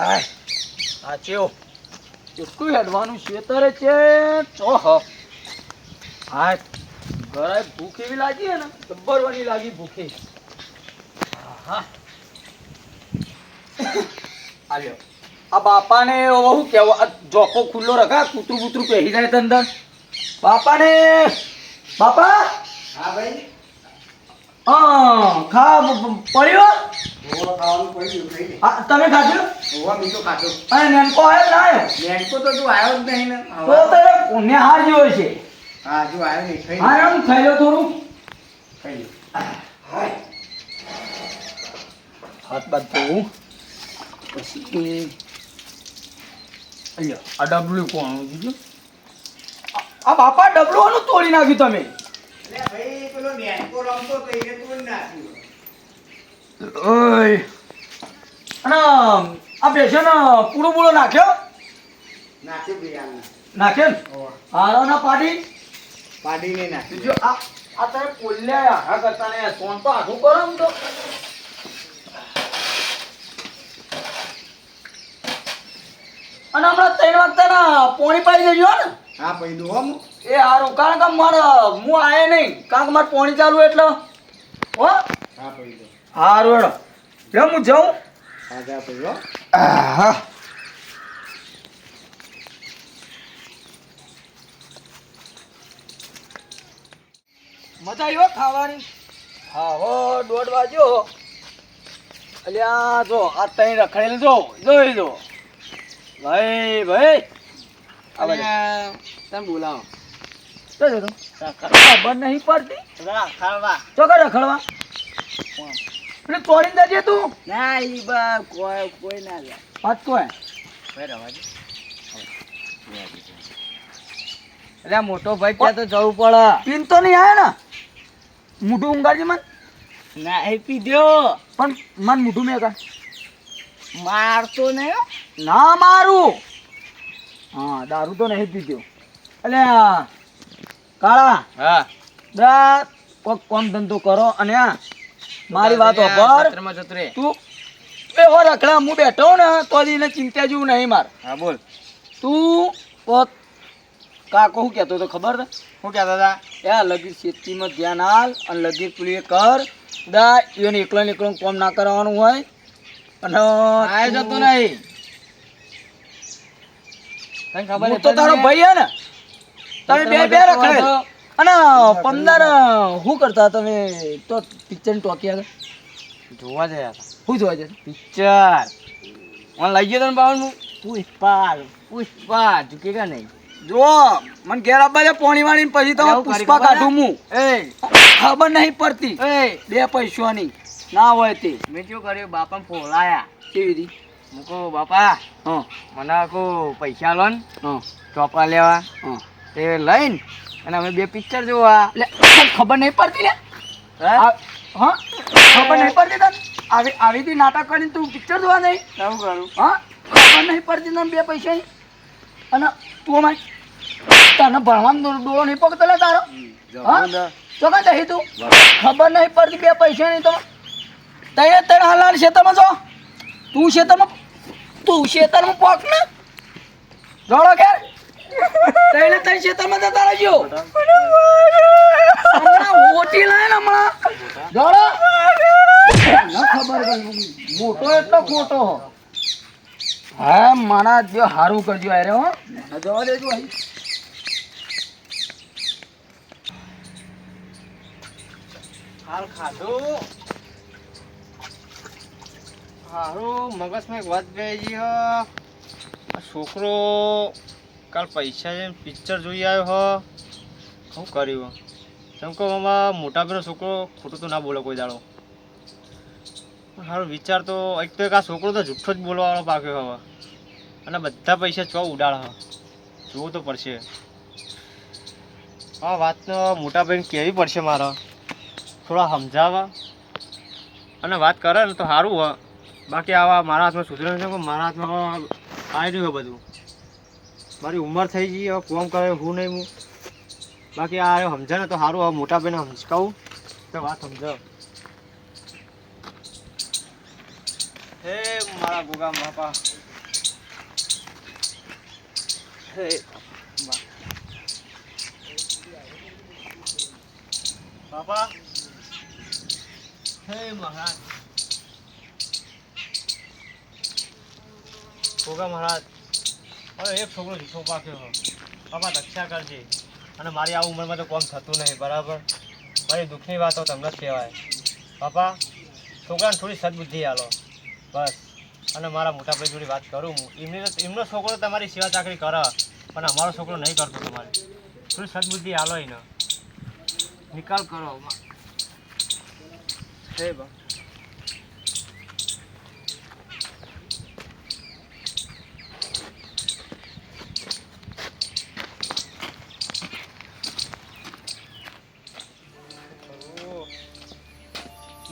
હાય. આ ચેવો કેટલું હેડવાનું ખેતરે છે ચો હ ઘરે ભૂખ એવી લાગી ને લાગી ભૂખે. હા આલ્યો આ બાપાને હું કેવા આ જોકો ખુલ્લો રખા કૂતરું કૂતરું પહેરી જાય તો અંદર બાપાને! બાપા! હા ભાઈ? હા ખા પડ્યો? તમે ખાધું? ઓવા મીઠો ખાધો. અને નેનકો આવ્યો ના આવ્યો તો તું આવ્યો જ નહીં ને. તો તારે હાર જેવો છે. હા જો આવ્યો નહીં ખાઈ હા એમ ખાઈ લો થોડું. ખાઈ લે હાથ બાદ ધોવું. પછી અલ્યો આ ડબલું કોણ આ બાપા ડબલું આનું તોડી નાખ્યું તમે. ઓય. અને આ પેશન પૂરો પૂરો નાખ્યો? નાખ્યો બિયારણ નાખ્યો ને? હારો ના પાડી? પાડીને નાખ્યું. બીજું આ આ તમે પોલ્યા આખા કરતા ને સોન તો આખું કરો ને તો. અને હમણાં ત્રણ વાગતા ના પોણી પાડી દેજો ને. હા ભાઈ દો હમ એ હારું કારણ કે મારે હું આયે નહીં કારણ કે મારે પોણી ચાલુ એટલે. હો? હા ભાઈ દો હારું એડો લે હું જાઉં. હા જા ભાઈ હો. મજા આવ્યો ખાવાની? હા હો દોઢ વાગ્યો. અલ્યા જો આ તઈ રખડેલ જો જોઈ જો ભાઈ ભાઈ. તમે બોલાવો. જો જો તો. ખબર નહીં પડતી. ખાવા તો રખડવા? એટલે તોડીને જજે તું. ના ઈ બા કોઈ કોઈ ના જાય. હાથ કોઈ ભાઈ રવા દે. એટલે મોટો ભાઈ ત્યાં તો જવું પડે. પીન તો નહીં આવે ને? મોઢું ઊંઘાડજે મન. ના એ પીધો પણ મન મોઢું મેં કા મારતો નહીં ના મારું. હા દારૂ તો નહીં પીધો. એટલે કાળા હા. દા કોક કોમ ધંધો કરો અને મારી વાત પર તું એ એવો રખડા હું બેઠો ને તો એને ચિંતા જેવું નહીં માર. હા બોલ. તું પોત કાકો શું કહેતો હતો ખબર? છે શું કહેતા હતા? યા લગીર ખેતીમાં ધ્યાન હાલ અને લગીર પેલું એ કર. દા એને એકલો ને એકલો કોમ ના કરવાનું હોય. અને જતો નહીં. તને ખબર હું તો તારો ભાઈ હે ને. તમે બે બે રખાય અને પંદર શું કરતા તમે? તો પિક્ચરની ટોકી આગળ. જોવા જયા શું જોવા છે પિક્ચર મને લઈ ગયો તને બાવન પુષ્પા પુષ્પા ઝૂકેગા નહીં. જો મને ઘેર આપવા દે પોણી વાળી પછી તમે પુષ્પા કાઢું હું એ ખબર નહીં પડતી. એ બે પૈસાની. ના હોય તે. મેં શું કર્યું? બાપા ફોલાયા. કેવી રીતે? મૂકો બાપા મને કો પૈસા લો ને ચોપા લેવા. હા. તે લઈને અને અમે બે પિક્ચર જોવા. એટલે ખબર નહીં પડતી ને હા? ખબર નહીં પડતી તને? આવી આવી રીતે નાટક કરીને તું પિક્ચર જોવા નહીં શું કરું? હા ખબર નહીં પડતી તને બે પૈસા અને તું અમારે તને ભણવાનો દોડો નહીં પકડતો લે તારો. હા તો કાં જઈ તું? ખબર નહીં પડતી બે પૈસા નહીં તો. તૈયાર તને હાલાલ ખેતરમાં જો. તું ખેતરમાં તું ખેતરમાં પોક ને? દોડો કે તને તને ખેતરમાં જતા રહેજો. હમણાં ઓટી લાય ને હમણાં. દોડો ખબર મોટો એટલો ખોટો હા. મારા જો હારું કરજો અરે હો. જવા દેજો અહીં. હાલ ખાધું. હારું, મગજમાં એક વાત બેજી આ છોકરો કાલ પૈસા જેમ પિક્ચર જોઈ આવ્યો, હો. શું કર્યું? કેમ કે મામા મોટા પેલો છોકરો ખોટું તો ના બોલો કોઈ દાડો. સારો વિચાર તો, એક તો એક આ છોકરો તો જુઠ્ઠો જ બોલવાવાળો પાક્યો હવે. અને બધા પૈસા ચો ઉડાડ, હ. જોવું તો પડશે. હા વાતનો મોટાભાઈને મોટા ભાઈને કહેવી પડશે મારા? થોડા સમજાવવા. અને વાત કરે ને તો સારું હોય બાકી આવા મારા હાથમાં સુધરે છે મારા હાથમાં આવી રહ્યું બધું. મારી ઉંમર થઈ ગઈ, હવે કોમ કરે, હું નહીં હું બાકી આ સમજે ને તો સારું, હવે મોટા ભાઈને સમજકાવું તો વાત સમજાવ. હે મારા ગોગા બાપા બાપા. હે મહારાજ. ભોગા મહારાજ. હવે એક છોકરો જીઠો પાક્યો. બાપા, રક્ષા કરજે. અને મારી આ ઉંમરમાં તો કોમ થતું નહીં, બરાબર? મારી દુઃખની વાતો તમને જ કહેવાય. બાપા, છોકરાને થોડી સદબુદ્ધિ આલો. બસ. અને મારા મોટા ભાઈ જોડે વાત કરું હું. એમની એમનો છોકરો તમારી સેવા ચાકરી કરે, પણ અમારો છોકરો નહીં કરતો તમારે. થોડી સદબુદ્ધિ આલો એને. નિકાલ કરો. હે બા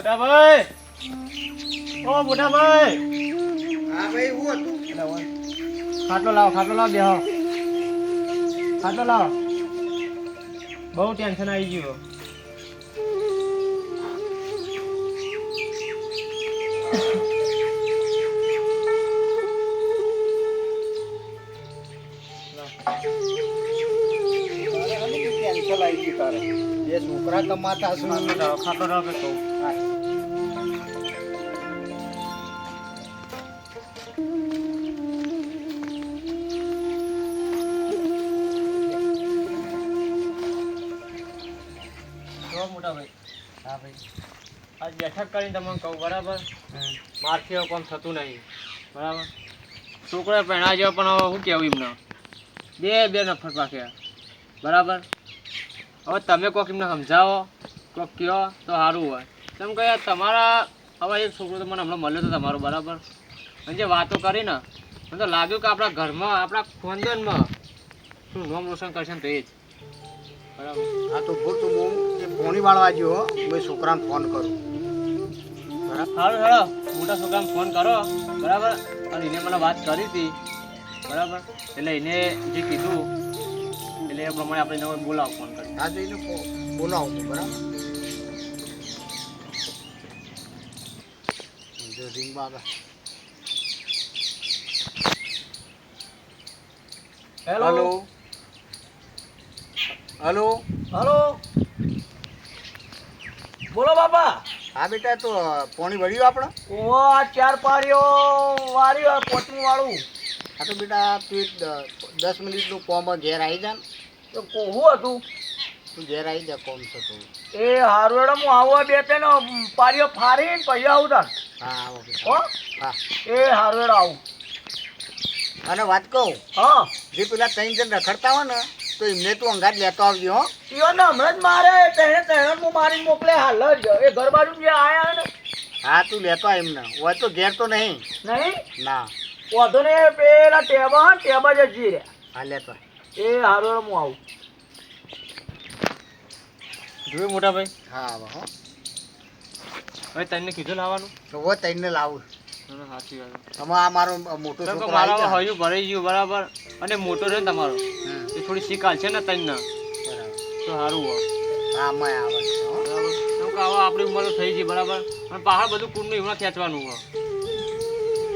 મોટા ભાઈ ઓ મોટા ભાઈ હા ભાઈ હું હતું? ખાટલો લાવો ખાટલો લાવો બેહો. ખાટલો લાવો. બહુ ટેન્શન આવી ગયું. છોકરા કમાતા શું ખાતો કે કહું બેઠક કરીને તમને કહું બરાબર? મારથી હવે કોમ થતું નહીં. બરાબર? છોકરા પહેણા જેવા પણ હવે શું કહેવું એમને? બે બે નફર પાક્યા બરાબર? હવે તમે કોક એમને સમજાવો કોક કહો તો સારું હોય. તેમ કહે તમારા હવે એક છોકરો તો મને હમણાં મળ્યો તો તમારો બરાબર? અને જે વાતો કરી ને મને તો લાગ્યું કે આપણા ઘરમાં આપણા ખોંદનમાં શું નામ રોશન કરશે ને તો એ જ. બરાબર? હા તો ભૂલ તો હું એ ફોની વાળવા ગયો મેં છોકરાને ફોન કરું. સારું હેડો મોટા છોકરાને ફોન કરો. બરાબર? અને એને મને વાત કરી હતી. બરાબર? એટલે એને જે કીધું એટલે એ પ્રમાણે આપણે એને બોલાવો ફોન કરી. હા જઈને બોલાવો બરાબર? રિંગ બાબા હેલો? હેલો? હલો? બોલો બાપા. હા બેટા તો પોણી વળ્યું આપણે? ઓ આ ચાર પારીઓ વાળી પોચમી વાળું. હા તો બેટા તું દસ મિનિટનું કોમ ઘેર આવી જા તો કોહું હતું? તું ઘેર આવી જા કોમ છે તું. એ હારું એડો હું આવું બે ત્રણ પારીઓ ફારીને પછી આવું તાર. હા આવો હો? હા. એ હારું એડો આવું. અને વાત કહું હા. જે પેલા ત્રણ જણ રખડતા હોય ને તો એમને તું અંગાત લેતો આવજો હો. ઈયો ને હમણાં જ મારે તેને તેને હું મારી મોકલે હાલ જ એ ઘર બાજુ જે આયા ને. હા તું લેતો આવ એમને. હોય તો ઘેર તો નહીં. નહીં? ના. વાંધો ને પેલા ટેબા હા ટેબા જ જઈ રહ્યા હા લેતો એ હારો હું આવું. જોયું મોટા ભાઈ? હા આવો હો. હવે તને કીધું લાવવાનું? તો હોય તઈને લાવું. સાચી વાત. તમે આ મારો મોટો છોકરો આવી ગયો. ભરાઈ ગયું બરાબર. અને મોટો છે ને તમારો. થોડી શિકાર છે ને તને બરાબર. તો સારું હોય આમાં આવે બરાબર. કેમ કે હવે આપણી ઉંમર થઈ ગઈ બરાબર? અને પહાડ બધું કુંડનું એમાં ખેંચવાનું હોય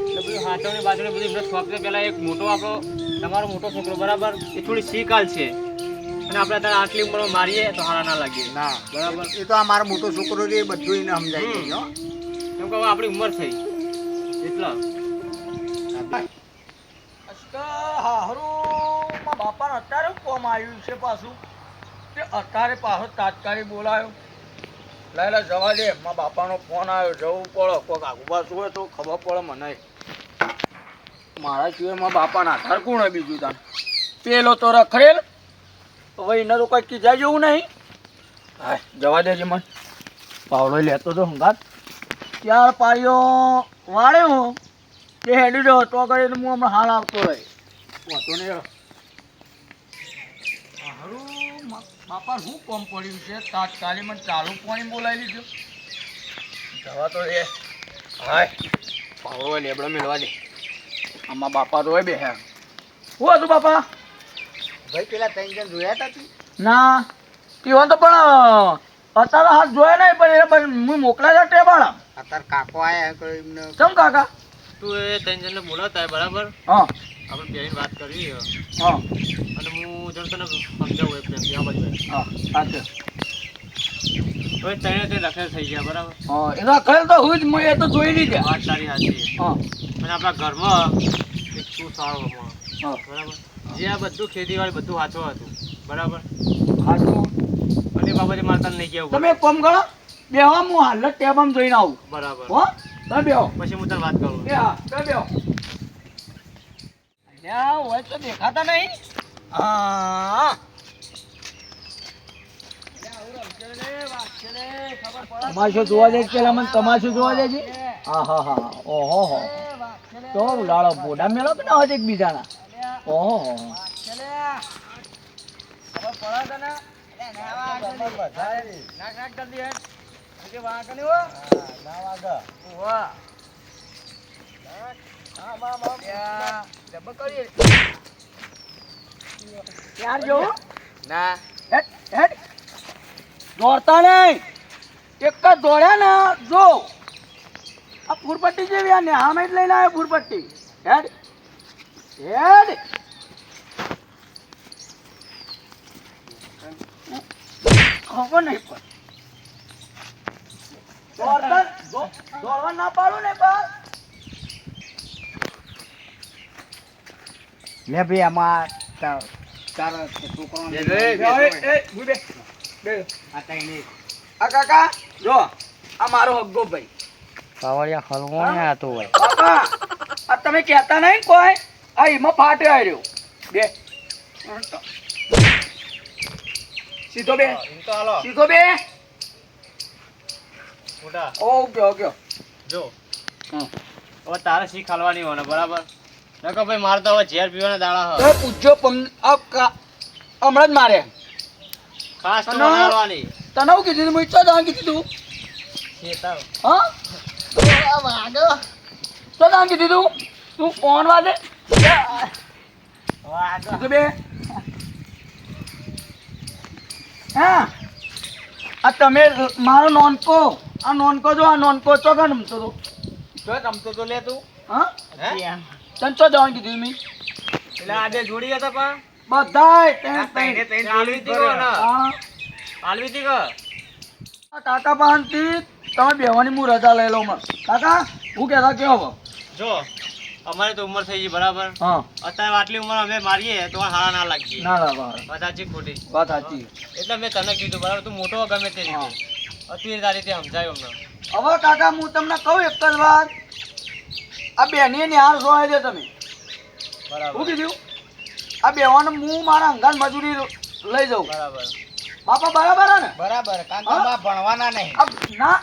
એટલે બધું હાથોની બાજુને બધું એમને સ્વાપે પહેલાં એક મોટો આપણો તમારો મોટો છોકરો બરાબર? એ થોડી શીખાલ છે. અને આપણે અત્યારે આટલી ઉંમરમાં મારીએ તો હારા ના લાગીએ ના બરાબર? એ તો આ મારો મોટો છોકરો એ બધું એને સમજાય કેમ કે હવે આપણી ઉંમર થઈ. એટલા હારું અત્યારે કોમ આવ્યું છે પાછું? તે અત્યારે પાછો તાત્કાલિક બોલાયો. લે લે જવા દે. મારા બાપાનો ફોન આવ્યો. જવું પડે. કોઈક આગુ પાછું હોય તો ખબર પડે મને. મારા સિવાય મારા બાપાના આધાર કોણ બીજું તાન પેલો તો રખડેલ. હવે એને તો કંઈ કીધા જેવું નહીં. હા જવા દેજે મને. પાવડો લેતો તો હંગાત. ત્યાર પાયો? વાળ્યો તે હેડી રહ્યો તો કરીને હું હમણાં હાલ આવતો રહે. વાંધો નહીં હેડો. હારું મા- બાપા શું કોમ પડ્યું છે? તાત્કાલિક મને ચાલુ પાણી બોલાવી લીધું. જવા તો એ હાય. પાવડો લેબડો મેળવા દે. આમાં બાપા તો હોય બે હે શું હતું બાપા? ભાઈ પેલા ત્રણ જણ જોયા હતા તું? ના. ઈવન તો પણ અત્યારે હાથ જોયા નહીં પણ એ પણ હું મોકલા હતા ટેબાળા. અત્યારે કાકો આયા એમને? ચમ કાકા? તું એ ત્રણ જણને બોલાવતા બરાબર? હા. આપણે બેહીને વાત કરી. હા. અને હું જેમ તને સમજાવું એક પ્રેમથી આ બધું હા સાચે હવે તને તે લખેલ થઈ ગયા બરાબર? હા એ તો કરેલ તો હું જ મેં એ તો જોઈ ગયા વાત તારી સાચી. હા. અને આપણા ઘરમાં એક શું સારો હા. બરાબર? જે આ બધું ખેતીવાડી બધું સાચો હતું. બરાબર? સાચું અને એ બાબતે મારે તને નહીં કહેવું તમે કોમ કરો બેહો હું હાલ જ ટેબમ જોઈને આવું. બરાબર. હો તમે બેહો. પછી હું તને વાત કરું. બે હા તમે બેહો. અલ્યા હોય તો દેખાતા નહીં. હા. તમાશો જોવા જાય પેલા મને? તમાશો જોવા જાય છે? હા હા હા. ઓહો હો. તો લાડો બોડા મેળો કે ના હોય એકબીજાના? ઓહો હો એક દોડ્યા ને જો આ જેવી આ જ લઈને આવ્યો ફૂરપટ્ટી હેડ ખબર નહીં પણ દોડવા ના પાડું ને પણ લે ભાઈ આમાં તારા. બે. આ કાકા જો આ મારો હગ્ગો ભાઈ. કાવડિયા ખલવોને આતો હોય. કાકા આ તમે કહેતા નહીં કોઈ? આ એમાં ફાટે આવ્યો બે. સીધો બે. સીધો બે. મોટા ઓકે ઓકે જો. હમ. હવે તારે શીખ હાલવાની હોય ને બરાબર? નકર ભાઈ મારે તો હવે ઝેર પીવાના દાડા એ પૂછજો પમ આ હમણાં જ મારે. ખાસ તો હાલવાની તને હું કીધું તું? ઈચ્છા દાન કીધું તું? હા? તો દાન કીધું તું? તું ફોન વાદે સીધો બે. હા. આ તમે મારો નોનકો. આ નોનકો જો આ નોનકો ચોકા રમતો તો જો રમતો તો લે તું. હા? હે? તને ચો જવાનું કીધું મેં. એટલે આજે જોડી હતા પા બધાય તેણ તેણ તેણ આલવી તી કો આલવી તી કો? કાકા પાસેથી તમે બેવાની હું રજા લઈ લઉં કાકા હું કહેતા કેવો જો અમારી તો ઉંમર થઈ ગઈ બરાબર? હા. અત્યારે આટલી ઉંમર અમે મારીએ તો હારા ના લાગી ના ના બરાબર. વાત સાચી ખોટી? વાત સાચી. એટલે મેં તને કીધું બરાબર? તું મોટો ગમે તે રીતે. અત્યારે તારી રીતે સમજાયો અમને. હવે કાકા હું તમને કહું એક જ વાત. આ બેની હાલ સોય દે તમે. શું કીધું? આ બેવાનું હું મારા અંગાન મજૂરી લઈ જાઉં. બરાબર. બાપા બરાબર ને? બરાબર કારણ કે હા? ભણવાના નહીં. આ ના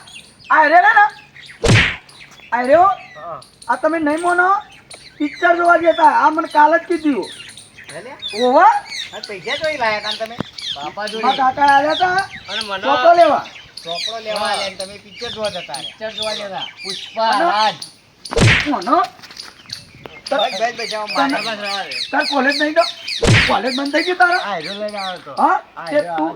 આ રે ને? આ રે આ તમે નહીં મોનો? પિક્ચર જોવા જતા આ મને કાલ જ કીધું? ઓવા આ પૈસા જોઈ લાયા કાન તમે? બાપા જોઈ. કાકા આવ્યા હતા અને મને ચોપડો લેવા. ચોપડો લેવા તમે પિક્ચર જોવા જતા પિક્ચર જોવા જતા પુષ્પા રાજ તાર કોલેજ નહીં તો કોલેજ બંધ થઈ ગઈ તારા? આ હીરો લઈને આવ્યો તો. હા? તે તું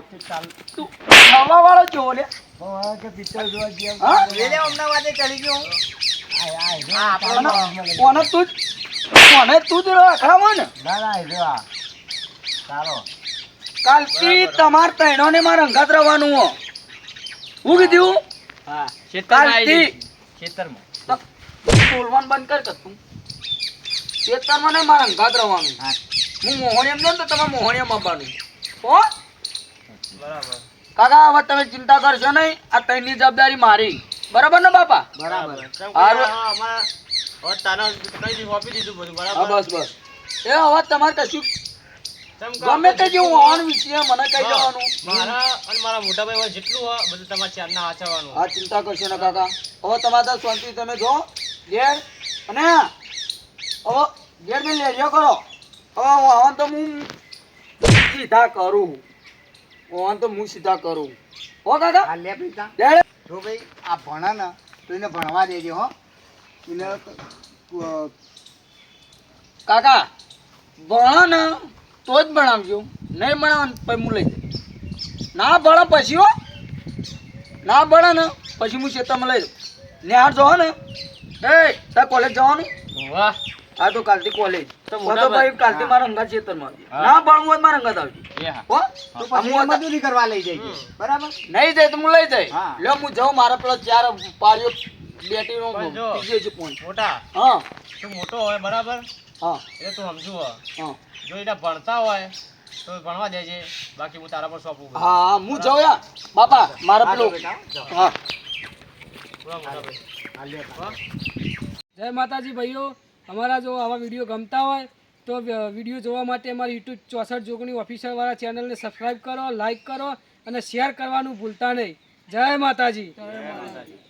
તું ખાવા વાળો જો લે. હવે કે પિક્ચર જોવા ગયા? હા? લે વાતે ચડી ગયો કોને? તું જ કોને તું જ રખડાવો ને? ના ના આ. કાલથી તમાર તૈણોને મારે અંગાત રહેવાનું હું. કીધું? હા કાલથી. ખેતરમાં બોલવાનું બંધ કર તું. ખેતરમાં નહીં મારા અંગાત રહેવાનું. હું. મોહણીયમ ને તો તમે મોહણીયમ આપવાનું હો? બરાબર. કાકા હવે તમે ચિંતા કરશો નહીં. આ ત્રણની જવાબદારી મારી. બરાબર ને બાપા? બરાબર. કેમ કે હારું. આ અમારા હવે તને કઈ દીધું આપી દીધું બધું હા બરાબર બસ બસ. એ હવે તમારે કશું ગમે તે જેવું હોવાનું વિશે મને કહી જવાનું મારા અને મારા મોટા ભાઈ જેટલું હોય બધું તમારે ચારના આચવાનું હા ચિંતા કરશો ને કાકા. હવે તમારે શાંતિ તમે જો. ઘેર અને હવે ઘેર ને લેજો કરો. હવે વાહન તો હું સીધા કરું. વાહન તો હું સીધા કરું. હો કાકા? આ લે પૈસા. જો ભાઈ આ ભણે ને તો એને ભણવા દેજો હો. એને કાકા ભણો ને તો જ ભણાવજો. નહીં ભણાવો ને પછી હું લઈ જઈશ. ના ભણે પછી હો. ના ભણે ને પછી હું ચેતામાં લઈ દઉં નિહાર જો ને. એ તાર કોલેજ જવાનું? વાહ. હા તો કાલથી કોલેજ. તો ભાઈ કાલથી મારા અંગાત આવજે. હા. ના ભણવું હોય મારા અંગાત આવજે. હા. હો? તો પછી મજૂરી કરવા લઈ જઈએ બરાબર? નહીં જાય તો હું લઈ જાય. હા. લ્યો હું જાઉં મારા પેલો ચાર પાડ્યો બેટીનો પણ જો. ત્રીજો છે. મોટા હા. તું મોટો હોય બરાબર? હા. એ તું સમજુ હા. જો એને ભણતા હોય તો ભણવા દેજે. બાકી હું તારા પર સોંપું હા હા, જાઉં યા બાપા મારા હા, પેલો બેટા. હા. મોટા ભાઈ. જય માતાજી ભાઈઓ. અમારા જો આવા વીડિયો ગમતા હોય, તો વીડિયો જોવા માટે અમારી યુટ્યુબ ચોસઠ જોગણી ઓફિશિયલવાળા ચેનલને સબસ્ક્રાઈબ કરો લાઈક કરો અને શેર કરવાનું ભૂલતા નહીં. જય માતાજી. જય માતાજી.